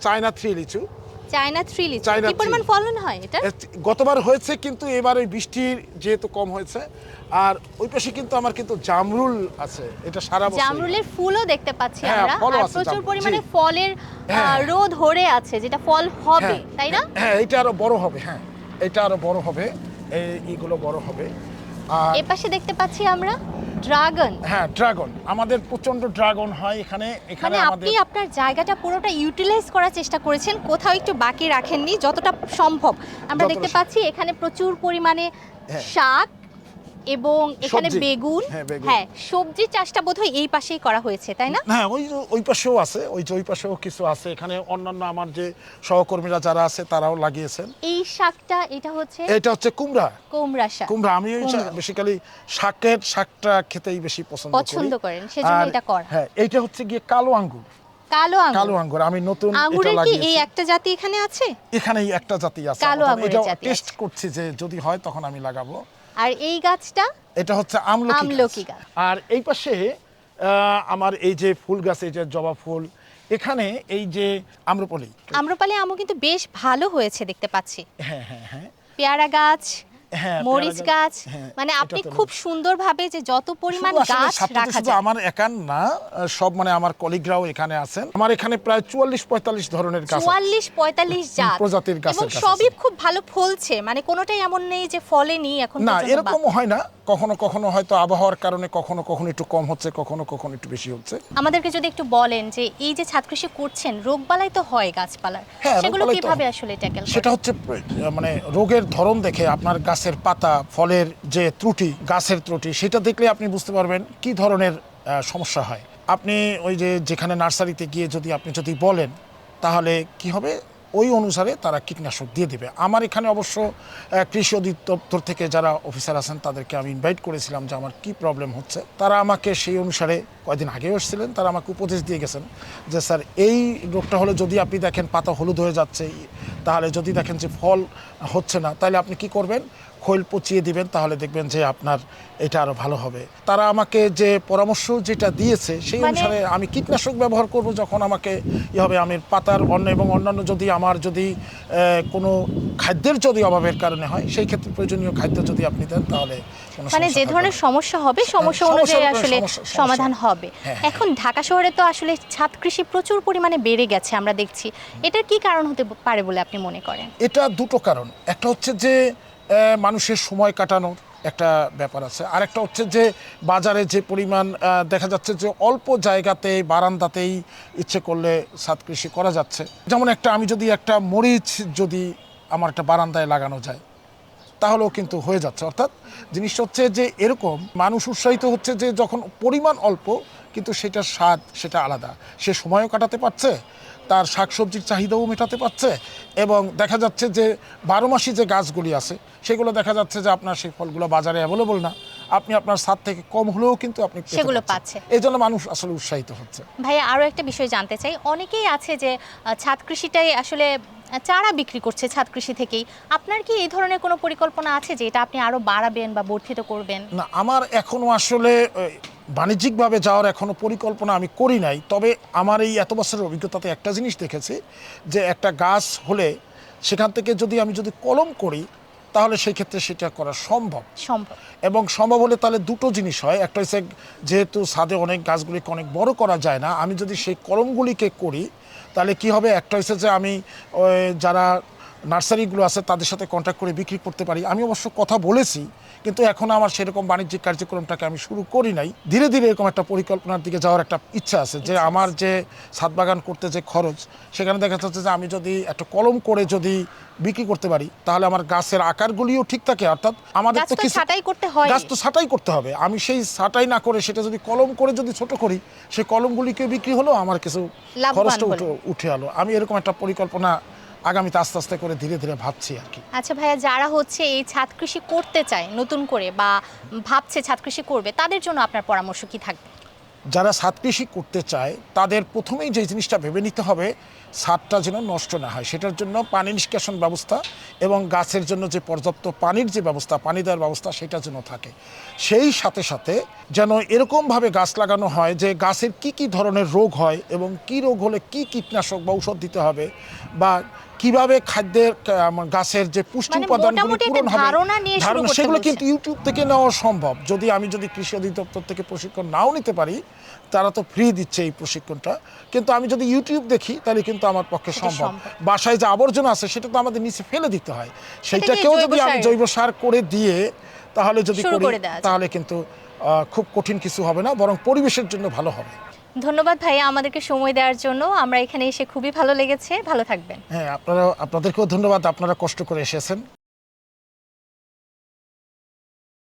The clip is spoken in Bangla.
চায়না থ্রি লিচু। চায়না থ্রি লিচু। কি পরিমাণ ফলন হয় এটা? গতবার হয়েছে কিন্তু এবার বৃষ্টির যেহেতু কম হয়েছে। আর ওই পাশে কিন্তু আমার কিন্তু জামরুল আছে এটা সারা বছর জামরুলের ফুলও দেখতে পাচ্ছি হ্যাঁ, আমরা। আর প্রচুর পরিমাণে ফলের হ্যাঁ। রোদ ধরে আছে যেটা ফল হবে তাই না? হ্যাঁ এটা আরও বড় হবে হ্যাঁ। এটা আরও বড় হবে এই এইগুলো বড় হবে। আর এ পাশে দেখতে পাচ্ছি আমরা। ড্রাগন? হ্যাঁ ড্রাগন। আমাদের প্রচণ্ড ড্রাগন হয় এখানে। এখানে মানে আপনি আপনার জায়গাটা পুরোটা ইউটিলাইজ করার চেষ্টা করেছেন কোথাও একটু বাকি রাখেননি যতটা সম্ভব। আমরা দেখতে পাচ্ছি এখানে প্রচুর পরিমাণে হ্যাঁ। শাক এবং এখানে সবজি। বেগুন হ্যাঁ, বেগুন। হ্যাঁ সবজি চাষটা বোধহয় এই পাশেই করা হয়েছে তাই না হ্যাঁ ওই ওই পাশেও আছে ওই যে ওই পাশেও কিছু আছে এখানে অন্যান্য আমার যে সহকর্মীরা যারা আছে তারাও লাগিয়েছেন এই শাকটা এটা হচ্ছে এটা হচ্ছে কুমড়া কোমরা শাক কুমড়া আমি কুমড়া। বেসিক্যালি শাকের শাকটা খেতেই বেশি পছন্দ করি পছন্দ করেন, সেজন্য আর এটা করা। হ্যাঁ এইটা হচ্ছে গিয়ে কালো আঙ্গুর কালো কালো আঙ্গুর আঙ্গুর আমি নতুন এটা আঙ্গুরের কি লাগিয়েছি এই একটা জাতি এখানে আছে এখানেই একটা জাতি আছে কালো। আঙ্গুরের এটা জাতি টেস্ট আছে। করছি যে যদি হয় তখন আমি লাগাবো আর এই গাছটা এটা হচ্ছে আমলকি গাছ। আর এই পাশে আমার এই যে ফুল গাছ এই যে জবা ফুল এখানে এই যে আম্রপলি। আম্রপালি আমও কিন্তু বেশ ভালো হয়েছে দেখতে পাচ্ছি। হ্যাঁ হ্যাঁ হ্যাঁ। পেয়ারা গাছ মরিচ গাছ। হ্যাঁ, মানে আপনি খুব সুন্দরভাবে যে যত পরিমাণ গাছ রাখা যায়। আমার একার না সব মানে আমার কলিগরাও এখানে আছেন। আমার এখানে প্রায় চুয়াল্লিশ পঁয়তাল্লিশ ধরনের গাছ আছে। চুয়াল্লিশ পঁয়তাল্লিশ জাত। প্রজাতির গাছের এবং সবই খুব ভালো ফলছে মানে কোনোটাই এমন নেই যে ফলেনি এখন না এরকম হয় না। কখনো কখনো হয়তো আবহাওয়ার কারণে কখনো কখনো একটু কম হচ্ছে কখনো কখনো একটু বেশি হচ্ছে। আমাদেরকে যদি একটু বলেন যে এই যে ছাদ কৃষি করছেন রোগবালাই তো হয় গাছপালার। হ্যাঁ, সেগুলো কীভাবে আসলে ট্যাকেল সেটা হচ্ছে মানে রোগের ধরন দেখে আপনার গাছের পাতা, ফলের যে ত্রুটি, গাছের ত্রুটি, সেটা দেখলে আপনি বুঝতে পারবেন কি ধরনের সমস্যা হয়। আপনি ওই যে যেখানে নার্সারিতে গিয়ে যদি আপনি যদি বলেন, তাহলে কি হবে? ওই অনুসারে তারা কীটনাশক দিয়ে দেবে। আমার এখানে অবশ্য কৃষি অধিদপ্তর থেকে যারা অফিসার আছেন, তাদেরকে আমি ইনভাইট করেছিলাম যে আমার কি প্রবলেম হচ্ছে। তারা আমাকে সেই অনুসারে কয়দিন আগেও এসেছিলেন তারা আমাকে উপদেশ দিয়ে গেছেন যে স্যার এই রোগটা হলে যদি আপনি দেখেন পাতা হলুদ হয়ে যাচ্ছে তাহলে যদি দেখেন যে ফল হচ্ছে না তাহলে আপনি কি করবেন? খৈল পচিয়ে দিবেন তাহলে দেখবেন যে আপনার এটা আরও ভালো হবে। তারা আমাকে যে পরামর্শ যেটা দিয়েছে সেই মানে- অনুসারে আমি কীটনাশক ব্যবহার করব যখন আমাকে ই হবে আমি পাতার অন্য এবং অন্যান্য যদি আমার যদি কোনো খাদ্যের যদি অভাবের কারণে হয় সেই ক্ষেত্রে প্রয়োজনীয় খাদ্য যদি আপনি দেন তাহলে মানে যে ধরনের সমস্যা হবে সমস্যা সমস্যা অনুযায়ী আসলে। সমাধান হবে। হ্যাঁ, হ্যাঁ। এখন ঢাকা শহরে তো আসলে ছাদ কৃষি প্রচুর পরিমাণে বেড়ে গেছে আমরা দেখছি। এটার কি কারণ হতে পারে বলে আপনি মনে করেন? এটা দুটো কারণ। একটা হচ্ছে যে মানুষের সময় কাটানোর একটা ব্যাপার আছে। আর একটা হচ্ছে যে বাজারে যে পরিমাণ দেখা যাচ্ছে যে অল্প জায়গাতে বারান্দাতেই ইচ্ছে করলে সাত কৃষি করা যাচ্ছে। যেমন একটা আমি যদি একটা মরিচ যদি আমার একটা বারান্দায় লাগানো যায় তাহলেও কিন্তু হয়ে যাচ্ছে। অর্থাৎ জিনিসটা হচ্ছে যে এরকম মানুষ উৎসাহিত হচ্ছে যে যখন পরিমাণ অল্প, কিন্তু সেটার স্বাদ সেটা আলাদা। সে সময়ও কাটাতে পারছে, তার শাক সবজির চাহিদাও মেটাতে পারছে এবং দেখা যাচ্ছে যে বারো মাসি যে গাছগুলি আছে, সেগুলো দেখা যাচ্ছে যে আপনার সেই ফলগুলো বাজারে অ্যাভেলেবল না। আপনি আপনার স্বাদ থেকে কম হলেও কিন্তু আপনি সেগুলো। পাচ্ছে। এই জন্য মানুষ আসলে উৎসাহিত হচ্ছে। ভাইয়া আরও একটা বিষয় জানতে চাই। অনেকেই আছে যে ছাদ কৃষিটাই আসলে চারা বিক্রি করছে ছাদ কৃষি থেকেই। আপনার কি এই ধরনের কোনো পরিকল্পনা আছে যে এটা আপনি আরও বাড়াবেন বা বর্ধিত করবেন? না আমার এখনও আসলে বাণিজ্যিকভাবে যাওয়ার এখনও পরিকল্পনা আমি করি নাই। তবে আমার এই এত বছরের অভিজ্ঞতাতে একটা জিনিস দেখেছি যে একটা গাছ হলে সেখান থেকে যদি আমি যদি কলম করি তাহলে সেই ক্ষেত্রে সেটা করা সম্ভব। সম্ভব। এবং সম্ভব হলে তাহলে দুটো জিনিস হয়। একটা হচ্ছে যেহেতু ছাদে অনেক গাছগুলিকে অনেক বড় করা যায় না আমি যদি সেই কলমগুলিকে করি তাহলে কি হবে? একটা হচ্ছে যে আমি যারা নার্সারিগুলো আছে তাদের সাথে কন্ট্যাক্ট করে বিক্রি করতে পারি। আমি অবশ্য কথা বলেছি কিন্তু এখন আমার সেরকম বাণিজ্যিক কার্যক্রমটাকে আমি শুরু করি নাই। ধীরে ধীরে এরকম একটা পরিকল্পনার দিকে যাওয়ার একটা ইচ্ছা আছে যে আমার যে ছাদ বাগান করতে যে খরচ সেখানে দেখা যাচ্ছে যে আমি যদি একটা কলম করে যদি বিক্রি করতে পারি তাহলে আমার গাছের আকারগুলিও ঠিক থাকে। অর্থাৎ আমাদের তো কিছু ছাঁটাই করতে হয়। গাছ তো ছাঁটাই করতে হবে। আমি সেই ছাঁটাই না করে সেটা যদি কলম করে যদি ছোট করি সেই কলমগুলিকে বিক্রি হলো আমার কিছু খরচটা উঠে উঠে আলো আমি এরকম একটা পরিকল্পনা আগামীতে আস্তে আস্তে করে ধীরে ধীরে ভাবছি আর কি। আচ্ছা ভাইয়া যারা হচ্ছে এই ছাদ কৃষি করতে চায় নতুন করে বা ভাবছে ছাদ কৃষি করবে তাদের জন্য আপনার পরামর্শ কি থাকবে? যারা ছাদ কৃষি করতে চায় তাদের প্রথমেই যে জিনিসটা ভেবে নিতে হবে ছাদটা যেন নষ্ট না হয়। সেটার জন্য পানি নিষ্কাশন ব্যবস্থা এবং গাছের জন্য যে পর্যাপ্ত পানির যে ব্যবস্থা পানি দেওয়ার ব্যবস্থা সেটা যেন থাকে। সেই সাথে সাথে যেন এরকমভাবে গাছ লাগানো হয় যে গাছের কি কি ধরনের রোগ হয় এবং কি রোগ হলে কি কীটনাশক বা ঔষধ দিতে হবে বা কীভাবে খাদ্যের গাছের যে পুষ্টি মানে উপাদানগুলি পূরণ হবে ধারণা সেগুলো কিন্তু ইউটিউব থেকে নেওয়া সম্ভব। যদি আমি যদি কৃষি অধিদপ্তর থেকে প্রশিক্ষণ নাও নিতে পারি তারা তো ফ্রি দিচ্ছে এই প্রশিক্ষণটা। কিন্তু আমি যদি ইউটিউব দেখি তাহলে কিন্তু আমার পক্ষে সম্ভব। বাসায় যে আবর্জনা আছে সেটা তো আমাদের নিচে ফেলে দিতে হয়। সেইটাকেও যদি আমি জৈব সার করে দিয়ে তাহলে যদি করি। তাহলে কিন্তু খুব কঠিন কিছু হবে না বরং পরিবেশের জন্য ভালো হবে। ধন্যবাদ ভাইয়া আমাদেরকে সময় দেওয়ার জন্য। আমরা এখানে এসে খুবই ভালো লেগেছে। ভালো থাকবেন। হ্যাঁ আপনারা আপনাদেরকেও ধন্যবাদ। আপনারা কষ্ট করে এসেছেন।